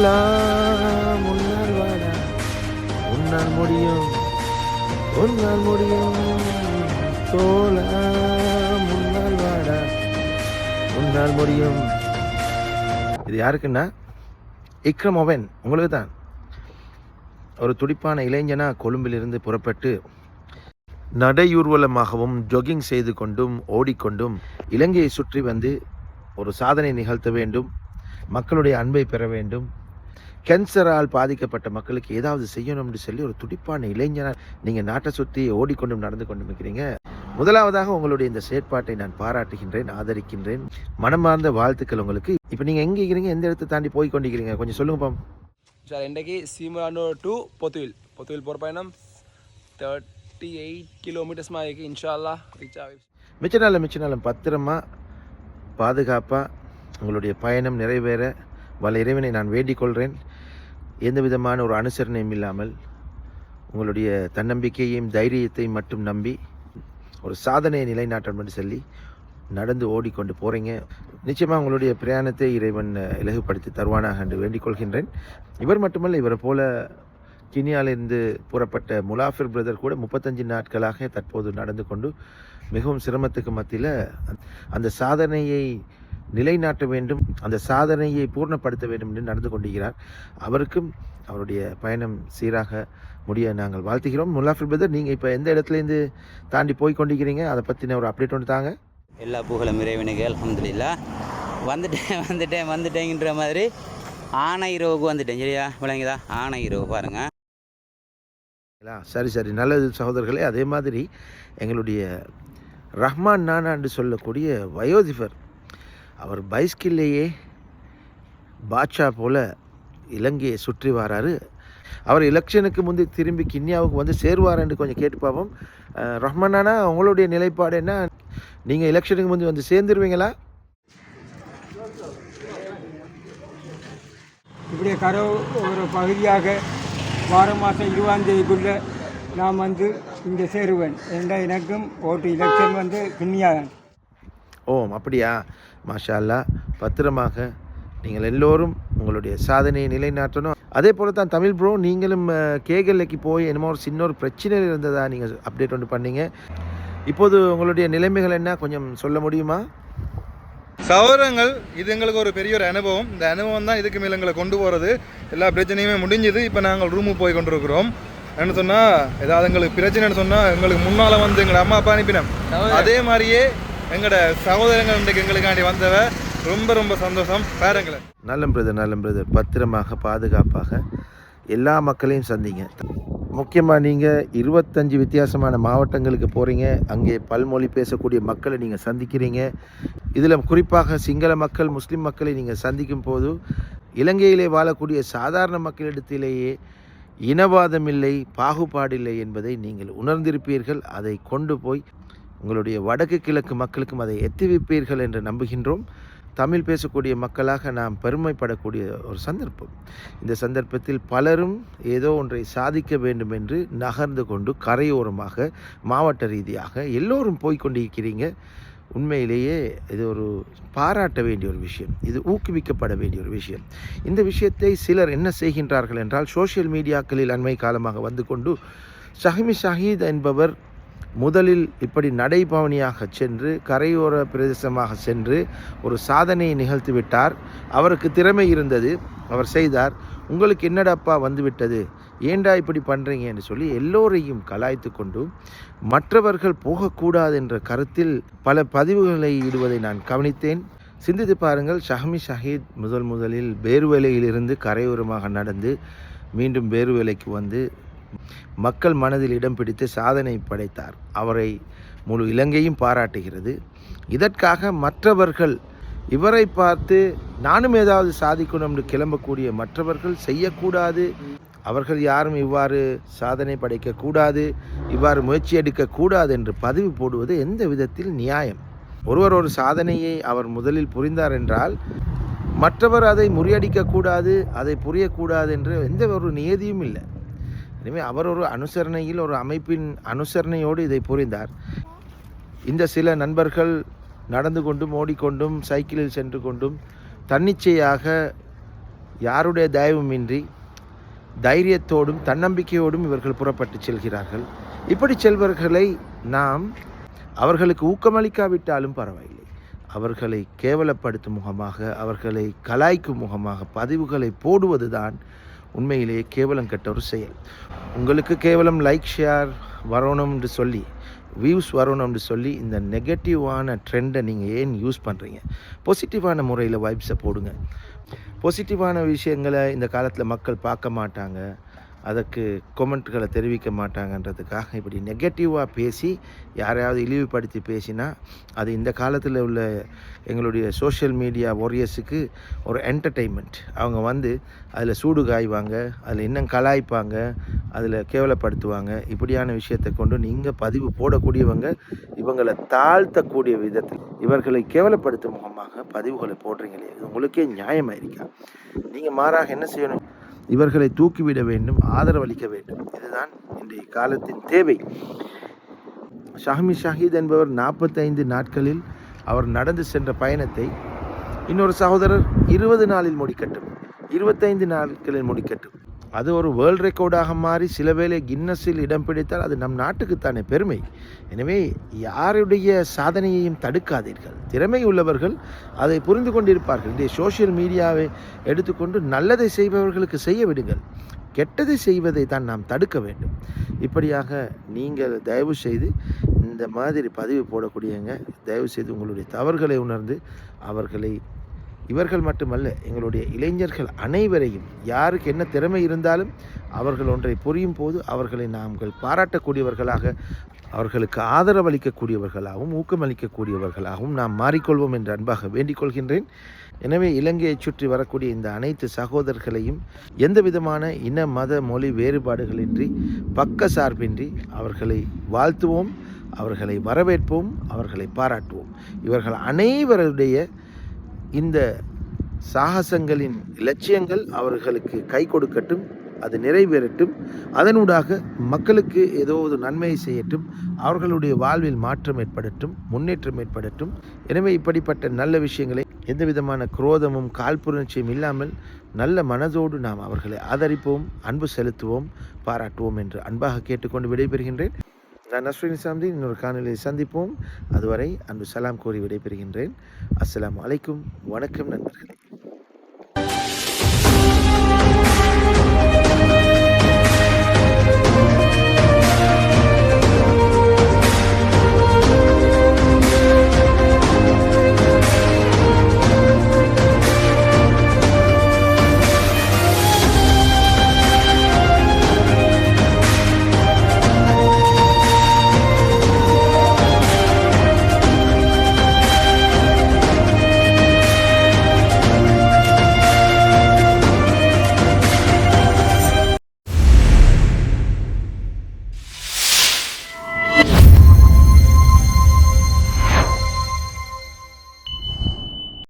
போலாம் முன்னால் வாடா உன்னால் முடியும் உன்னால் முடியும். போலாம் முன்னால் வாடா உன்னால் முடியும். இது யாருக்குன்னா? இக்ரம் அவன் உங்களுக்கு தான் ஒரு துடிப்பான இளைஞனா கொழும்பிலிருந்து புறப்பட்டு நடையூர்வலமாகவும் ஜொகிங் செய்து கொண்டும் ஓடிக்கொண்டும் இலங்கையை சுற்றி வந்து ஒரு சாதனை நிகழ்த்த வேண்டும். மக்களுடைய அன்பை பெற வேண்டும். கேன்சரால் பாதிக்கப்பட்ட மக்களுக்கு ஏதாவது செய்யணும்னு சொல்லி ஒரு துடிப்பான இளைஞனா நீங்கள் நாட்டை சுற்றி ஓடிக்கொண்டும் நடந்து கொண்டும் இருக்கிறீங்க முதலாவதாக உங்களுடைய இந்த செயற்பாட்டை நான் பாராட்டுகின்றேன் ஆதரிக்கின்றேன். மனமார்ந்த வாழ்த்துக்கள் உங்களுக்கு. இப்போ நீங்கள் எங்கே இருக்கிறீங்க? எந்த இடத்தை தாண்டி போய் கொண்டிருக்கிறீங்க? கொஞ்சம் சொல்லுங்கப்பா சார் இன்றைக்கு சீமரானூர் டு பொத்துவில். பொத்துவில் போகிற பயணம் தேர்ட்டி எயிட் கிலோமீட்டர்ஸ் மாதிரி இருக்குது இன்ஷால்லா ரீச் ஆகி மிச்ச நாள் மிச்ச நாளும் பத்திரமா பாதுகாப்பாக உங்களுடைய பயணம் நிறைவேற. வல்ல இறைவனை நான் வேண்டிக் கொள்கிறேன் எந்த விதமான ஒரு அனுசரணையும் இல்லாமல் உங்களுடைய தன்னம்பிக்கையையும் தைரியத்தையும் மட்டும் நம்பி ஒரு சாதனையை நிலைநாட்டம் என்று சொல்லி நடந்து ஓடிக்கொண்டு போகிறீங்க நிச்சயமாக உங்களுடைய பிரயாணத்தை இறைவன் இலகுப்படுத்தி தருவானாக என்று வேண்டிக் கொள்கின்றேன். இவர் மட்டுமல்ல இவரை போல கினியாலிருந்து புறப்பட்ட முலாஃபிர் பிரதர் கூட முப்பத்தஞ்சு நாட்களாக தற்போது நடந்து கொண்டு மிகவும் சிரமத்துக்கு மத்தியில் அந்த சாதனையை நிலைநாட்ட வேண்டும் அந்த சாதனையை பூர்ணப்படுத்த வேண்டும் என்று நடந்து கொண்டிருக்கிறார். அவருக்கும் அவருடைய பயணம் சீராக முடிய நாங்கள் வாழ்த்துகிறோம். முலாஃபிர் பிரதர் நீங்கள் இப்போ எந்த இடத்துலேருந்து தாண்டி போய் கொண்டிருக்கிறீங்க? அதை பற்றின ஒரு அப்டேட் ஒன்று தாங்க. எல்லா புகழும் இறைவனுக்கு அல்ஹம்துலில்லா. வந்துட்டேன் வந்துட்டேன் வந்துட்டேங்கிற மாதிரி ஆனை இரவுக்கு வந்துட்டேன் சரியா? விளங்குதா? ஆனை இரவு பாருங்க. சரிங்களா? சரி சரி. நல்லது சகோதரர்களே. அதே மாதிரி எங்களுடைய ரஹ்மான் நானா என்று சொல்லக்கூடிய வயோதிபர் அவர் பைஸ்கில்லையே பாட்ஷா போல இலங்கையை சுற்றி வராரு. அவர் எலெக்ஷனுக்கு முந்தி திரும்பி கிண்ணியாவுக்கு வந்து சேருவார் என்று கொஞ்சம் கேட்டு பார்ப்போம். அஹ், ரஹ்மான் நானா உங்களுடைய நிலைப்பாடு என்ன? நீங்கள் எலெக்ஷனுக்கு முந்தி வந்து சேர்ந்துருவீங்களா? இப்படி கரோ ஒரு பகுதியாக வார மாதம் இருபதாம் தேதிக்குள்ளே நான் வந்து இங்கே சேருவேன். என்ற எனக்கும் ஓட்டு எலெக்ஷன் வந்து கிண்ணியாதான் ஓ அப்படியா? மாஷா அல்லாஹ் பத்திரமாக நீங்கள் எல்லோரும் உங்களுடைய சாதனையை நிலைநாட்டணும். அதே போல தான் தமிழ் ப்ரோ நீங்களும் கேகல்லைக்கு போய் என்னமோ ஒரு சின்ன ஒரு பிரச்சனை இருந்ததா நீங்கள் அப்டேட் ஒன்று பண்ணீங்க. இப்போது உங்களுடைய நிலைமைகள் என்ன? கொஞ்சம் சொல்ல முடியுமா? சகோதரங்கள் இது எங்களுக்கு ஒரு பெரிய ஒரு அனுபவம். இந்த அனுபவம் தான் இதுக்கு மேலே எங்களை கொண்டு போகிறது எல்லா பிரச்சனையுமே முடிஞ்சுது. இப்போ நாங்கள் ரூமுக்கு போய் கொண்டிருக்கிறோம். என்ன சொன்னால் ஏதாவது எங்களுக்கு பிரச்சனைன்னு சொன்னால் எங்களுக்கு முன்னால் வந்து எங்களோட அம்மா அப்பா அனுப்பினோம் அதே மாதிரியே எங்களோட சகோதரங்கள் இன்றைக்கு எங்களுக்காண்டி வந்தவ ரொம்ப ரொம்ப சந்தோஷம். பாருங்களேன். நல்ல பிரதர் நல்லம் பிரதர் பத்திரமாக பாதுகாப்பாக எல்லா மக்களையும் சந்திங்க. முக்கியமாக நீங்கள் இருபத்தஞ்சு வித்தியாசமான மாவட்டங்களுக்கு போகிறீங்க அங்கே பல்மொழி பேசக்கூடிய மக்களை நீங்கள் சந்திக்கிறீங்க. இதில் குறிப்பாக சிங்கள மக்கள் முஸ்லீம் மக்களை நீங்கள் சந்திக்கும் போது இலங்கையிலே வாழக்கூடிய சாதாரண மக்களிடத்திலேயே இனவாதம் இல்லை பாகுபாடில்லை என்பதை நீங்கள் உணர்ந்திருப்பீர்கள். அதை கொண்டு போய் உங்களுடைய வடக்கு கிழக்கு மக்களுக்கும் அதை எத்தி வைப்பீர்கள் என்று நம்புகின்றோம். தமிழ் பேசக்கூடிய மக்களாக நாம் பெருமைப்படக்கூடிய ஒரு சந்தர்ப்பம். இந்த சந்தர்ப்பத்தில் பலரும் ஏதோ ஒன்றை சாதிக்க வேண்டும் என்று நகர்ந்து கொண்டு கரையோரமாக மாவட்ட ரீதியாக எல்லோரும் போய்கொண்டிருக்கிறீங்க உண்மையிலேயே இது ஒரு பாராட்ட வேண்டிய ஒரு விஷயம். இது ஊக்குவிக்கப்பட வேண்டிய ஒரு விஷயம். இந்த விஷயத்தை சிலர் என்ன செய்கின்றார்கள் என்றால் சோஷியல் மீடியாக்களில் அண்மை காலமாக வந்து கொண்டு ஷஹிமி ஷஹீத் என்பவர் முதலில் இப்படி நடைபவனியாக சென்று கரையோர பிரதேசமாக சென்று ஒரு சாதனையை நிகழ்த்திவிட்டார். அவருக்கு திறமை இருந்தது. அவர் செய்தார். உங்களுக்கு என்னடாப்பா வந்துவிட்டது? ஏண்டா இப்படி பண்ணுறீங்க என்று சொல்லி எல்லோரையும் கலாய்த்து கொண்டு மற்றவர்கள் போகக்கூடாது என்ற கருத்தில் பல பதிவுகளை இடுவதை நான் கவனித்தேன். சிந்தித்து பாருங்கள் ஷஹமி ஷஹீத் முதல் முதலில் பேருவேலையிலிருந்து கரையோரமாக நடந்து மீண்டும் பேருவேலைக்கு வந்து மக்கள் மனதில் இடம் பிடித்து சாதனை படைத்தார். அவரை முழு இலங்கையும் பாராட்டுகிறது. இதற்காக மற்றவர்கள் இவரை பார்த்து நானும் ஏதாவது சாதிக்கணும்னு என்று கிளம்பக்கூடிய மற்றவர்கள் செய்யக்கூடாது. அவர்கள் யாரும் இவ்வாறு சாதனை படைக்கக்கூடாது இவ்வாறு முயற்சி எடுக்கக்கூடாது என்று பதிவு போடுவது எந்த விதத்தில் நியாயம்? ஒருவர் ஒரு சாதனையை அவர் முதலில் புரிந்தார் என்றால் மற்றவர் அதை முறியடிக்கக்கூடாது அதை புரியக்கூடாது என்று எந்த ஒரு நியதியும் இல்லை. எனவே அவர் ஒரு அனுசரணையில் ஒரு அமைப்பின் அனுசரணையோடு இதை புரிந்தார். இந்த சில நண்பர்கள் நடந்து கொண்டும் ஓடிக்கொண்டும் சைக்கிளில் சென்று கொண்டும் தன்னிச்சையாக யாருடைய தயவுமின்றி தைரியத்தோடும் தன்னம்பிக்கையோடும் இவர்கள் புறப்பட்டு செல்கிறார்கள். இப்படி செல்வர்களை நாம் அவர்களுக்கு ஊக்கமளிக்காவிட்டாலும் பரவாயில்லை. அவர்களை கேவலப்படுத்தும் முகமாக அவர்களை கலாய்க்கும் முகமாக பதிவுகளை போடுவதுதான் உண்மையிலேயே கேவலம் கெட்ட ஒரு செயல். உங்களுக்கு கேவலம் லைக் ஷேர் வரணும்னு சொல்லி வியூஸ் வரணும்னு சொல்லி இந்த நெகட்டிவான ட்ரெண்டை நீங்கள் ஏன் யூஸ் பண்ணுறீங்க பாசிட்டிவான முறையில் வைப்ஸை போடுங்க. பாசிட்டிவான விஷயங்களை இந்த காலத்தில் மக்கள் பார்க்க மாட்டாங்க. அதற்கு கொமெண்ட்களை தெரிவிக்க மாட்டாங்கன்றதுக்காக இப்படி நெகட்டிவாக பேசி யாரையாவது இழிவுபடுத்தி பேசினா அது இந்த காலத்தில் உள்ள எங்களுடைய சோஷியல் மீடியா வாரியர்ஸுக்கு ஒரு என்டர்டெயின்மெண்ட் அவங்க வந்து அதில் சூடு காய்வாங்க அதில் இன்னும் கலாய்ப்பாங்க அதில் கேவலப்படுத்துவாங்க. இப்படியான விஷயத்தை கொண்டு நீங்கள் பதிவு போடக்கூடியவங்க இவங்களை தாழ்த்தக்கூடிய விதத்தில் இவர்களை கேவலப்படுத்தும் முகமாக பதிவுகளை போடுறீங்களே இது உங்களுக்கே நியாயமாக இருக்கா நீங்கள் மாறாக என்ன செய்யணும்? இவர்களை தூக்கிவிட வேண்டும் ஆதரவளிக்க வேண்டும். இதுதான் இன்றைய காலத்தின் தேவை. ஷாஹ்மி ஷாஹீத் என்பவர் நாற்பத்தைந்து நாட்களில் அவர் நடந்து சென்ற பயணத்தை இன்னொரு சகோதரர் இருபது நாளில் முடிக்கட்டும். இருபத்தைந்து நாட்களில் முடிக்கட்டும். அது ஒரு வேர்ல்ட் ரெக்கார்டாக மாறி சில வேளை கின்னஸில் இடம் பிடித்தால் அது நம் நாட்டுக்குத்தானே பெருமை. எனவே யாருடைய சாதனையையும் தடுக்காதீர்கள். திறமை உள்ளவர்கள் அதை புரிந்து கொண்டிருப்பார்கள். இன்றைய சோஷியல் மீடியாவை எடுத்துக்கொண்டு நல்லதை செய்பவர்களுக்கு செய்ய விடுங்கள். கெட்டதை செய்வதை தான் நாம் தடுக்க வேண்டும். இப்படியாக நீங்கள் தயவு செய்து இந்த மாதிரி பதிவு போடக்கூடியவங்க தயவு செய்து உங்களுடைய தவறுகளை உணர்ந்து அவர்களை இவர்கள் மட்டுமல்ல எங்களுடைய இளைஞர்கள் அனைவரையும் யாருக்கு என்ன திறமை இருந்தாலும் அவர்கள் ஒன்றை புரியும் போது அவர்களை நாங்கள் பாராட்டக்கூடியவர்களாக அவர்களுக்கு ஆதரவளிக்கக்கூடியவர்களாகவும் ஊக்கமளிக்கக்கூடியவர்களாகவும் நாம் மாறிக்கொள்வோம் என்று அன்பாக வேண்டிக் கொள்கின்றேன். எனவே இலங்கையைச் சுற்றி வரக்கூடிய இந்த அனைத்து சகோதரர்களையும் எந்த விதமான இன மத மொழி வேறுபாடுகளின்றி பக்க சார்பின்றி அவர்களை வாழ்த்துவோம் அவர்களை வரவேற்போம் அவர்களை பாராட்டுவோம். இவர்கள் அனைவருடைய இந்த சாகசங்களின் இலட்சியங்கள் அவர்களுக்கு கை கொடுக்கட்டும் அது நிறைவேறட்டும். அதனூடாக மக்களுக்கு ஏதோ ஒரு நன்மையை செய்யட்டும் அவர்களுடைய வாழ்வில் மாற்றம் ஏற்படட்டும் முன்னேற்றம் ஏற்படட்டும். எனவே இப்படிப்பட்ட நல்ல விஷயங்களை எந்த விதமான குரோதமும் காழ்ப்புணர்ச்சியும் இல்லாமல் நல்ல மனதோடு நாம் அவர்களை ஆதரிப்போம் அன்பு செலுத்துவோம் பாராட்டுவோம் என்று அன்பாக கேட்டுக்கொண்டு விடைபெறுகின்றேன். நான் நஸ்ரின் சாந்தி இன்னொரு காணொலியை சந்திப்போம். அதுவரை அன்பு சலாம் கூறி விடைபெறுகின்றேன். அஸ்லாம் அலைக்கும். வணக்கம் நண்பர்களே.